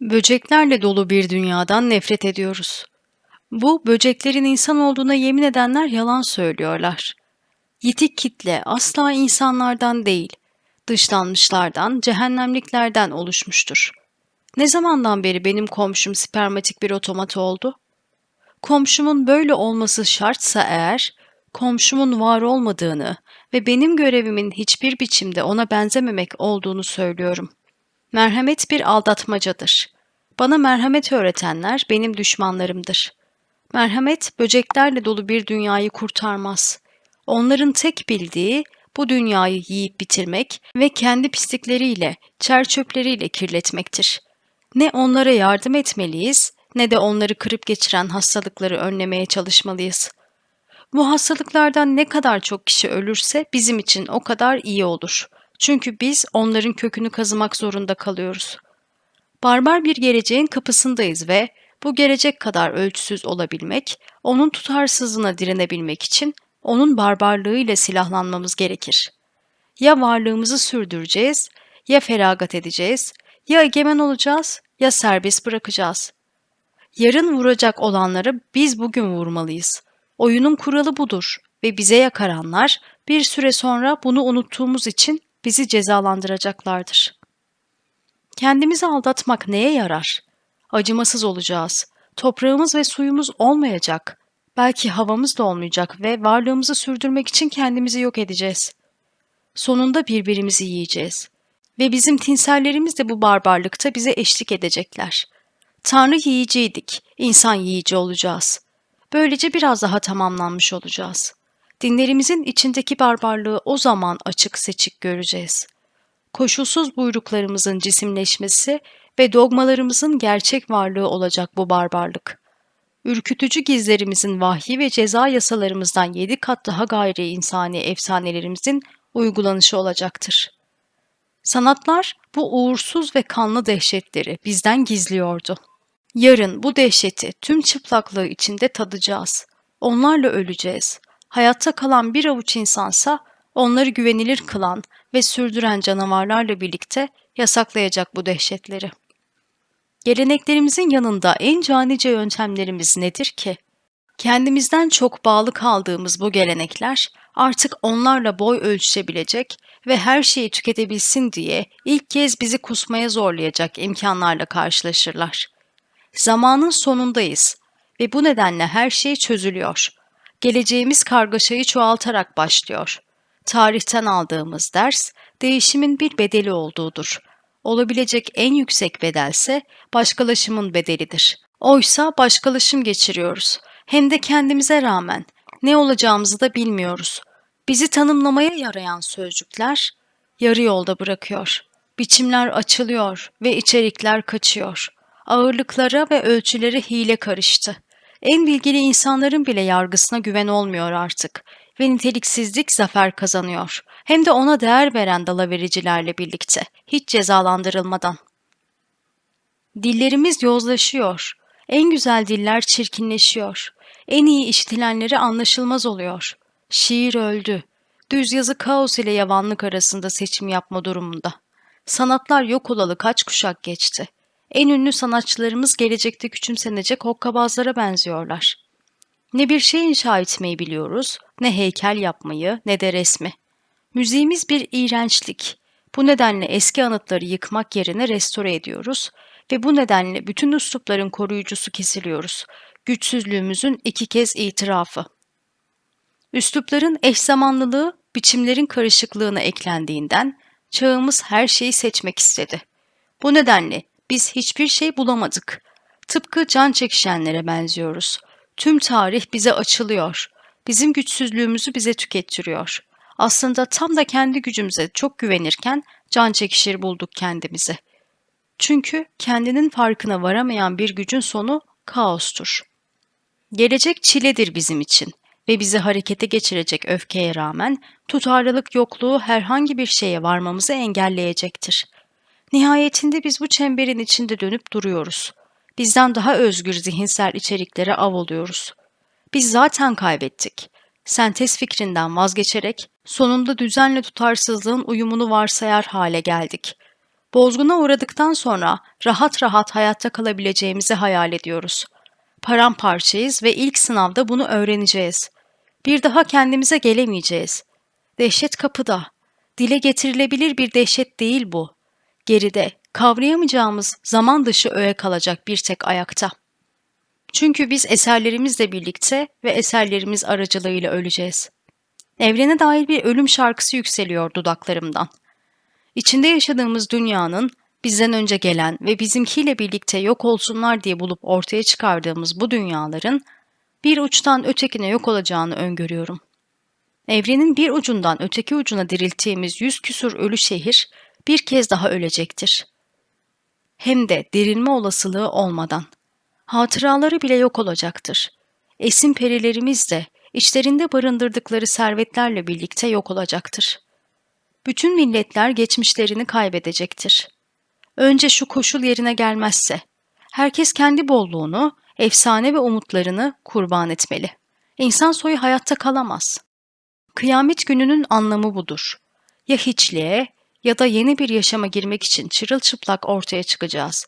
Böceklerle dolu bir dünyadan nefret ediyoruz. Bu, böceklerin insan olduğuna yemin edenler yalan söylüyorlar. Yitik kitle asla insanlardan değil, dışlanmışlardan, cehennemliklerden oluşmuştur. Ne zamandan beri benim komşum spermatik bir otomat oldu? Komşumun böyle olması şartsa eğer, komşumun var olmadığını ve benim görevimin hiçbir biçimde ona benzememek olduğunu söylüyorum. Merhamet bir aldatmacadır. Bana merhamet öğretenler benim düşmanlarımdır. Merhamet böceklerle dolu bir dünyayı kurtarmaz. Onların tek bildiği bu dünyayı yiyip bitirmek ve kendi pislikleriyle, çerçöpleriyle kirletmektir. Ne onlara yardım etmeliyiz ne de onları kırıp geçiren hastalıkları önlemeye çalışmalıyız. Bu hastalıklardan ne kadar çok kişi ölürse bizim için o kadar iyi olur. Çünkü biz onların kökünü kazımak zorunda kalıyoruz. Barbar bir geleceğin kapısındayız ve bu gelecek kadar ölçüsüz olabilmek, onun tutarsızlığına direnebilmek için onun barbarlığıyla silahlanmamız gerekir. Ya varlığımızı sürdüreceğiz, ya feragat edeceğiz, ya egemen olacağız, ya serbest bırakacağız. Yarın vuracak olanları biz bugün vurmalıyız. Oyunun kuralı budur ve bize yakaranlar bir süre sonra bunu unuttuğumuz için bizi cezalandıracaklardır. Kendimizi aldatmak neye yarar? Acımasız olacağız. Toprağımız ve suyumuz olmayacak. Belki havamız da olmayacak ve varlığımızı sürdürmek için kendimizi yok edeceğiz. Sonunda birbirimizi yiyeceğiz. Ve bizim tinsellerimiz de bu barbarlıkta bize eşlik edecekler. Tanrı yiyiciydik, insan yiyici olacağız. Böylece biraz daha tamamlanmış olacağız. Dinlerimizin içindeki barbarlığı o zaman açık seçik göreceğiz. Koşulsuz buyruklarımızın cisimleşmesi ve dogmalarımızın gerçek varlığı olacak bu barbarlık. Ürkütücü gizlerimizin vahyi ve ceza yasalarımızdan yedi kat daha gayri insani efsanelerimizin uygulanışı olacaktır. Sanatlar bu uğursuz ve kanlı dehşetleri bizden gizliyordu. Yarın bu dehşeti tüm çıplaklığı içinde tadacağız. Onlarla öleceğiz. Hayatta kalan bir avuç insansa onları güvenilir kılan ve sürdüren canavarlarla birlikte yasaklayacak bu dehşetleri. Geleneklerimizin yanında en canice yöntemlerimiz nedir ki? Kendimizden çok bağlı kaldığımız bu gelenekler artık onlarla boy ölçüşebilecek ve her şeyi tüketebilsin diye ilk kez bizi kusmaya zorlayacak imkanlarla karşılaşırlar. Zamanın sonundayız ve bu nedenle her şey çözülüyor. Geleceğimiz kargaşayı çoğaltarak başlıyor. Tarihten aldığımız ders değişimin bir bedeli olduğudur. Olabilecek en yüksek bedelse başkalaşımın bedelidir. Oysa başkalaşım geçiriyoruz. Hem de kendimize rağmen. Ne olacağımızı da bilmiyoruz. Bizi tanımlamaya yarayan sözcükler yarı yolda bırakıyor. Biçimler açılıyor ve içerikler kaçıyor. Ağırlıklara ve ölçülere hile karıştı. En bilgili insanların bile yargısına güven olmuyor artık ve niteliksizlik zafer kazanıyor. Hem de ona değer veren dalavericilerle birlikte, hiç cezalandırılmadan. Dillerimiz yozlaşıyor. En güzel diller çirkinleşiyor. En iyi işitilenleri anlaşılmaz oluyor. Şiir öldü. Düz yazı kaos ile yavanlık arasında seçim yapma durumunda. Sanatlar yok olalı kaç kuşak geçti. En ünlü sanatçılarımız gelecekte küçümsenecek hokkabazlara benziyorlar. Ne bir şey inşa etmeyi biliyoruz, ne heykel yapmayı, ne de resmi. Müziğimiz bir iğrençlik. Bu nedenle eski anıtları yıkmak yerine restore ediyoruz ve bu nedenle bütün üslupların koruyucusu kesiliyoruz. Güçsüzlüğümüzün iki kez itirafı. Üslupların eş zamanlılığı biçimlerin karışıklığına eklendiğinden çağımız her şeyi seçmek istedi. Bu nedenle biz hiçbir şey bulamadık. Tıpkı can çekişenlere benziyoruz. Tüm tarih bize açılıyor. Bizim güçsüzlüğümüzü bize tükettiriyor. Aslında tam da kendi gücümüze çok güvenirken can çekişir bulduk kendimizi. Çünkü kendinin farkına varamayan bir gücün sonu kaostur. Gelecek çiledir bizim için ve bizi harekete geçirecek öfkeye rağmen tutarlılık yokluğu herhangi bir şeye varmamızı engelleyecektir. Nihayetinde biz bu çemberin içinde dönüp duruyoruz. Bizden daha özgür zihinsel içeriklere av oluyoruz. Biz zaten kaybettik. Sentez fikrinden vazgeçerek sonunda düzenle tutarsızlığın uyumunu varsayar hale geldik. Bozguna uğradıktan sonra rahat rahat hayatta kalabileceğimizi hayal ediyoruz. Paramparçayız ve ilk sınavda bunu öğreneceğiz. Bir daha kendimize gelemeyeceğiz. Dehşet kapıda. Dile getirilebilir bir dehşet değil bu. Geride, kavrayamayacağımız zaman dışı öğe kalacak bir tek ayakta. Çünkü biz eserlerimizle birlikte ve eserlerimiz aracılığıyla öleceğiz. Evrene dair bir ölüm şarkısı yükseliyor dudaklarımdan. İçinde yaşadığımız dünyanın bizden önce gelen ve bizimkiyle birlikte yok olsunlar diye bulup ortaya çıkardığımız bu dünyaların bir uçtan ötekine yok olacağını öngörüyorum. Evrenin bir ucundan öteki ucuna dirilttiğimiz yüz küsur ölü şehir bir kez daha ölecektir. Hem de dirilme olasılığı olmadan. Hatıraları bile yok olacaktır. Esin perilerimiz de içlerinde barındırdıkları servetlerle birlikte yok olacaktır. Bütün milletler geçmişlerini kaybedecektir. Önce şu koşul yerine gelmezse, herkes kendi bolluğunu, efsane ve umutlarını kurban etmeli. İnsan soyu hayatta kalamaz. Kıyamet gününün anlamı budur. Ya hiçliğe ya da yeni bir yaşama girmek için çırılçıplak ortaya çıkacağız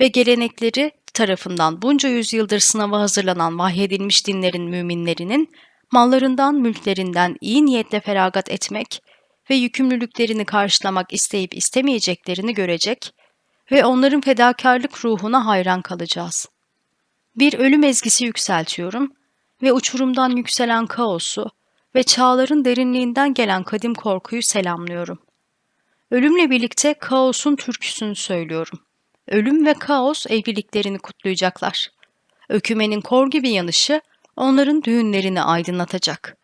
ve gelenekleri tarafından bunca yüzyıldır sınava hazırlanan vahyedilmiş dinlerin müminlerinin mallarından, mülklerinden iyi niyetle feragat etmek ve yükümlülüklerini karşılamak isteyip istemeyeceklerini görecek ve onların fedakarlık ruhuna hayran kalacağız. Bir ölüm ezgisi yükseltiyorum ve uçurumdan yükselen kaosu ve çağların derinliğinden gelen kadim korkuyu selamlıyorum. Ölümle birlikte kaosun türküsünü söylüyorum. Ölüm ve kaos evliliklerini kutlayacaklar. Ökümenin kor gibi yanışı onların düğünlerini aydınlatacak.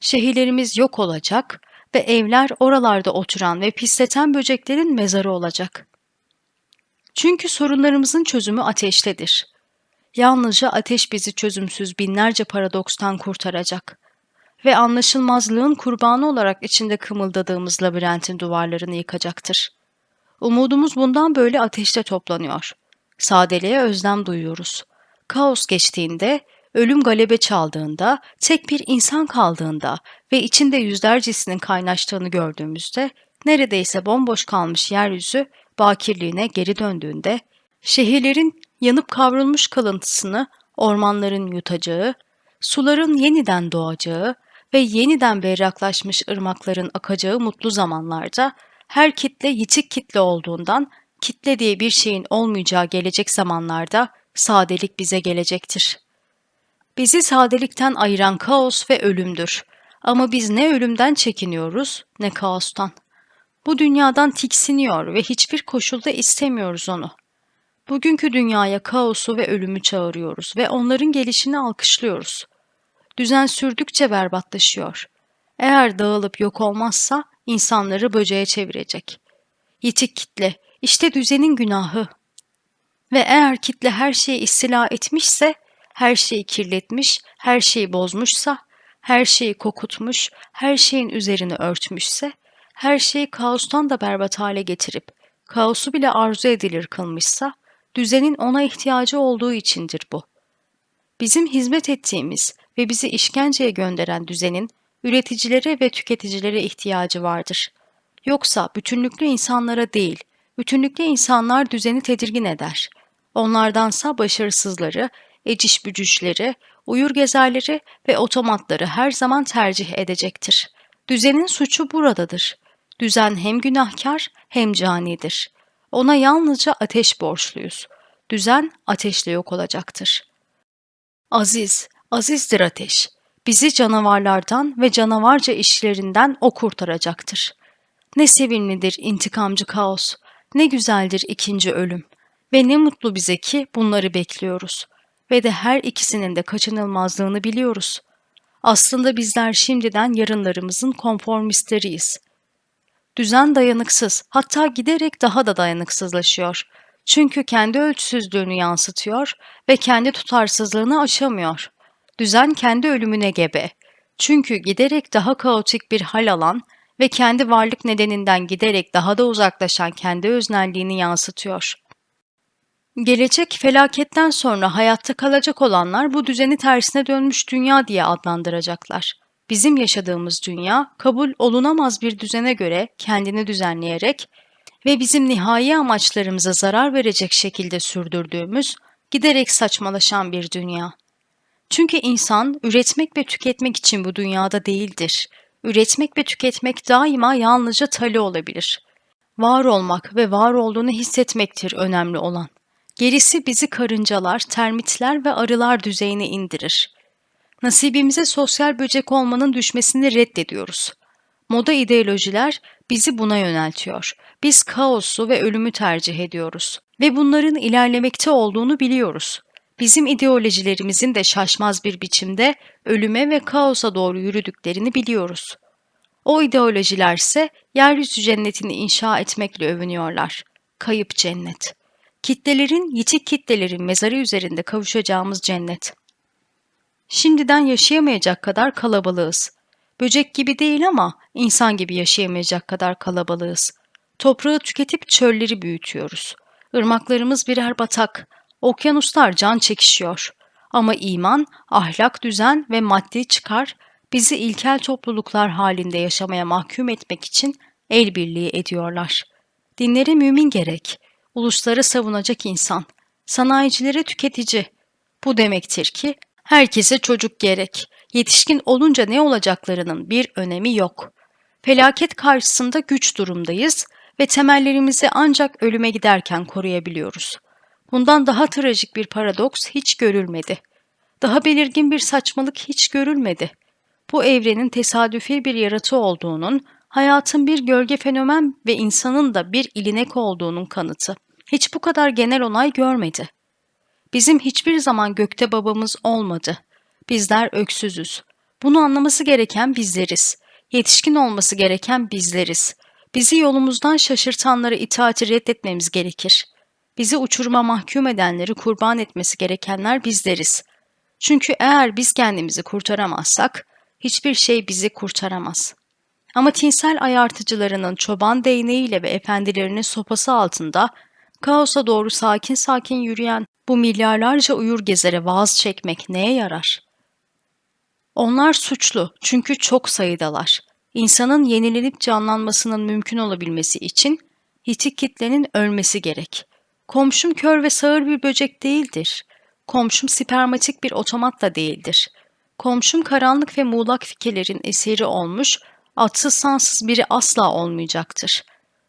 Şehirlerimiz yok olacak ve evler oralarda oturan ve pisleten böceklerin mezarı olacak. Çünkü sorunlarımızın çözümü ateştedir. Yalnızca ateş bizi çözümsüz binlerce paradokstan kurtaracak ve anlaşılmazlığın kurbanı olarak içinde kımıldadığımız labirentin duvarlarını yıkacaktır. Umudumuz bundan böyle ateşte toplanıyor. Sadeliğe özlem duyuyoruz. Kaos geçtiğinde, ölüm galebe çaldığında, tek bir insan kaldığında ve içinde yüzlercesinin kaynaştığını gördüğümüzde, neredeyse bomboş kalmış yeryüzü bakirliğine geri döndüğünde, şehirlerin yanıp kavrulmuş kalıntısını ormanların yutacağı, suların yeniden doğacağı ve yeniden berraklaşmış ırmakların akacağı mutlu zamanlarda her kitle yitik kitle olduğundan kitle diye bir şeyin olmayacağı gelecek zamanlarda sadelik bize gelecektir. Bizi sadelikten ayıran kaos ve ölümdür. Ama biz ne ölümden çekiniyoruz ne kaostan. Bu dünyadan tiksiniyor ve hiçbir koşulda istemiyoruz onu. Bugünkü dünyaya kaosu ve ölümü çağırıyoruz ve onların gelişini alkışlıyoruz. Düzen sürdükçe berbatlaşıyor. Eğer dağılıp yok olmazsa insanları böceğe çevirecek. Yitik kitle, işte düzenin günahı. Ve eğer kitle her şeyi istila etmişse, her şeyi kirletmiş, her şeyi bozmuşsa, her şeyi kokutmuş, her şeyin üzerini örtmüşse, her şeyi kaostan da berbat hale getirip, kaosu bile arzu edilir kılmışsa, düzenin ona ihtiyacı olduğu içindir bu. Bizim hizmet ettiğimiz ve bizi işkenceye gönderen düzenin üreticilere ve tüketicilere ihtiyacı vardır. Yoksa bütünlüklü insanlara değil, bütünlüklü insanlar düzeni tedirgin eder. Onlardansa başarısızları, eciş bücüşleri, uyur gezerleri ve otomatları her zaman tercih edecektir. Düzenin suçu buradadır. Düzen hem günahkar hem canidir. Ona yalnızca ateş borçluyuz. Düzen ateşle yok olacaktır. Aziz, azizdir ateş bizi canavarlardan ve canavarca işlerinden o kurtaracaktır. Ne sevimlidir intikamcı kaos, ne güzeldir ikinci ölüm ve ne mutlu bize ki bunları bekliyoruz ve de her ikisinin de kaçınılmazlığını biliyoruz. Aslında bizler şimdiden yarınlarımızın konformistleriyiz. Düzen dayanıksız, hatta giderek daha da dayanıksızlaşıyor. Çünkü kendi ölçüsüzlüğünü yansıtıyor ve kendi tutarsızlığını aşamıyor.'' Düzen kendi ölümüne gebe. Çünkü giderek daha kaotik bir hal alan ve kendi varlık nedeninden giderek daha da uzaklaşan kendi öznelliğini yansıtıyor. Gelecek felaketten sonra hayatta kalacak olanlar bu düzeni tersine dönmüş dünya diye adlandıracaklar. Bizim yaşadığımız dünya kabul olunamaz bir düzene göre kendini düzenleyerek ve bizim nihai amaçlarımıza zarar verecek şekilde sürdürdüğümüz giderek saçmalaşan bir dünya. Çünkü insan üretmek ve tüketmek için bu dünyada değildir. Üretmek ve tüketmek daima yalnızca tali olabilir. Var olmak ve var olduğunu hissetmektir önemli olan. Gerisi bizi karıncalar, termitler ve arılar düzeyine indirir. Nasibimize sosyal böcek olmanın düşmesini reddediyoruz. Moda ideolojiler bizi buna yöneltiyor. Biz kaosu ve ölümü tercih ediyoruz ve bunların ilerlemekte olduğunu biliyoruz. Bizim ideolojilerimizin de şaşmaz bir biçimde ölüme ve kaosa doğru yürüdüklerini biliyoruz. O ideolojiler ise yeryüzü cennetini inşa etmekle övünüyorlar. Kayıp cennet. Kitlelerin, yitik kitlelerin mezarı üzerinde kavuşacağımız cennet. Şimdiden yaşayamayacak kadar kalabalığız. Böcek gibi değil ama insan gibi yaşayamayacak kadar kalabalığız. Toprağı tüketip çölleri büyütüyoruz. Irmaklarımız birer batak. Okyanuslar can çekişiyor. Ama iman, ahlak, düzen ve maddi çıkar bizi ilkel topluluklar halinde yaşamaya mahkum etmek için el birliği ediyorlar. Dinlere mümin gerek, ulusları savunacak insan, sanayicilere tüketici. Bu demektir ki herkese çocuk gerek. Yetişkin olunca ne olacaklarının bir önemi yok. Felaket karşısında güç durumdayız ve temellerimizi ancak ölüme giderken koruyabiliyoruz. Bundan daha trajik bir paradoks hiç görülmedi. Daha belirgin bir saçmalık hiç görülmedi. Bu evrenin tesadüfi bir yaratı olduğunun, hayatın bir gölge fenomen ve insanın da bir ilinek olduğunun kanıtı. Hiç bu kadar genel onay görmedi. Bizim hiçbir zaman gökte babamız olmadı. Bizler öksüzüz. Bunu anlaması gereken bizleriz. Yetişkin olması gereken bizleriz. Bizi yolumuzdan şaşırtanları itaati reddetmemiz gerekir. Bizi uçuruma mahkum edenleri kurban etmesi gerekenler bizleriz. Çünkü eğer biz kendimizi kurtaramazsak, hiçbir şey bizi kurtaramaz. Ama tinsel ayartıcılarının çoban değneğiyle ve efendilerinin sopası altında kaosa doğru sakin sakin yürüyen bu milyarlarca uyur gezere vaaz çekmek neye yarar? Onlar suçlu çünkü çok sayıdalar. İnsanın yenilenip canlanmasının mümkün olabilmesi için hitik kitlenin ölmesi gerek. Komşum kör ve sağır bir böcek değildir. Komşum spermatik bir otomat da değildir. Komşum karanlık ve muğlak fikirlerin esiri olmuş, atsız sansız biri asla olmayacaktır.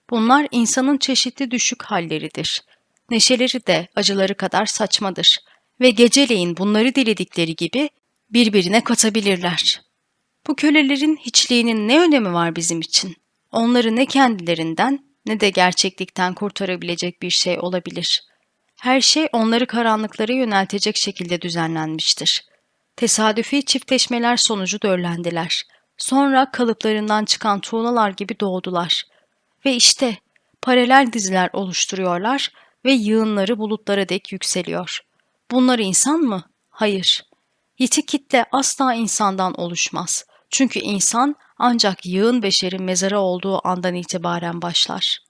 Bunlar insanın çeşitli düşük halleridir. Neşeleri de acıları kadar saçmadır ve geceleyin bunları diledikleri gibi birbirine katabilirler. Bu kölelerin hiçliğinin ne önemi var bizim için? Onları ne kendilerinden ne de gerçeklikten kurtarabilecek bir şey olabilir. Her şey onları karanlıklara yöneltecek şekilde düzenlenmiştir. Tesadüfi çiftleşmeler sonucu döllendiler. Sonra kalıplarından çıkan tuğlalar gibi doğdular. Ve işte paralel diziler oluşturuyorlar ve yığınları bulutlara dek yükseliyor. Bunlar insan mı? Hayır. Yitik kitle asla insandan oluşmaz. Çünkü insan ancak yığın beşerin mezarı olduğu andan itibaren başlar.